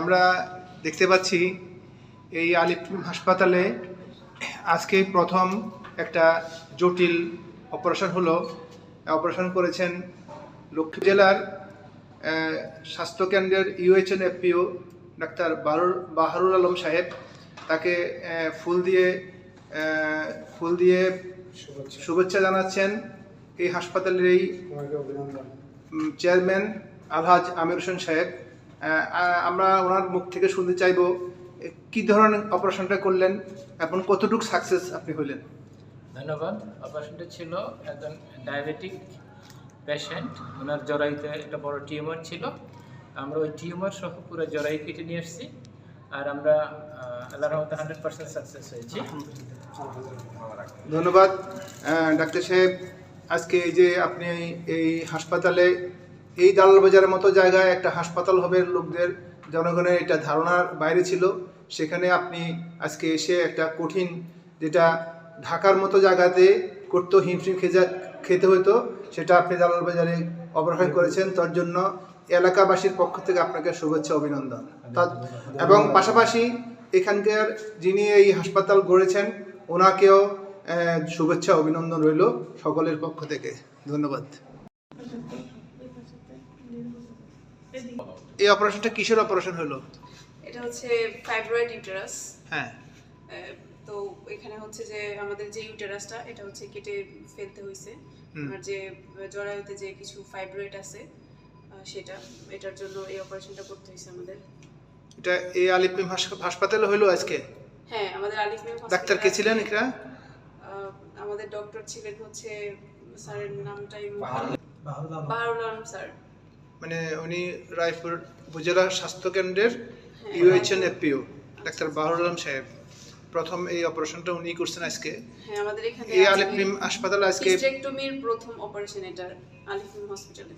আমরা দেখতে পাচ্ছি এই আলিপ হাসপাতালে আজকে প্রথম একটা জটিল অপারেশন হলো। অপারেশন করেছেন লক্ষ্মী জেলার স্বাস্থ্যকেন্দ্রের ইউএচএন এফপিও ডাক্তার বারুর, বাহারুল আলম সাহেব। তাকে ফুল দিয়ে ফুল দিয়ে শুভেচ্ছা জানাচ্ছেন এই হাসপাতালের এই চেয়ারম্যান আলহাজ আমির হোসেন সাহেব। আমরা ওনার মুখ থেকে শুনতে চাইব কি ধরনের অপারেশনটা করলেন এবং কতটুকু সাকসেস আপনি হইলেন? ধন্যবাদ। অপারেশনটা ছিল একজন ডায়াবেটিক পেশেন্ট ওনার জরাইতে একটা বড় টিউমার ছিল। আমরা ওই টিউমার সহ পুরো জরাই কেটে নিয়ে এসেছি আর আমরা আহ, আল্লাহর রহমতে হান্ড্রেড পার্সেন্ট সাকসেস হয়েছি। ধন্যবাদ। ডাক্তার সাহেব আজকে এই যে আপনি এই হাসপাতালে এই দালাল বাজারের মতো জায়গায় একটা হাসপাতাল হবে লোকদের। জনগণের এটা ধারণার বাইরে ছিল। সেখানে আপনি আজকে এসে একটা কঠিন যেটা ঢাকার মতো জায়গাতে করতো হিমশিম খেজা খেতে হতো সেটা আপনি দালাল বাজারে অপারেশন করেছেন। তার জন্য এলাকাবাসীর পক্ষ থেকে আপনাকে শুভেচ্ছা অভিনন্দন। তা- এবং পাশাপাশি এখানকার যিনি এই হাসপাতাল গড়েছেন ওনাকেও শুভেচ্ছা অভিনন্দন রইল সকলের পক্ষ থেকে। ধন্যবাদ। এই অপারেশনটা কিসের অপারেশন হলো? এটা হচ্ছে ফাইব্রয়েড ইউটেরাস হ্যাঁ। তো এখানে হচ্ছে যে আমাদের যে ইউটেরাসটা এটা হচ্ছে কেটে ফেলতে হয়েছে। আর যে জরায়ুতে যে কিছু ফাইব্রয়েড আছে সেটা এটার জন্য এই অপারেশনটা করতে হয়েছে আমাদের। এটা এই আলিপিম হাস- হাসপাতালে হলো আজকে? হ্যাঁ আমাদের আলিফ মেম ডাক্তার কে ছিলেন এখানে আমাদের ডক্টর ছিলেন হচ্ছে স্যারের নামটাই বাহারুল আলম স্যার। মানে উনি রায়পুর উপজেলা স্বাস্থ্য কেন্দ্রের হ্যাঁ, UHN FPO doctor Bahrul Alam সাহেব। প্রথম এই অপারেশনটা উনি করছেন আজকে। হ্যাঁ আমাদের এখানে এই আলিফিম হাসপাতালে আজকে প্রথম অপারেশন এটা আলিফ মেম হসপিটালে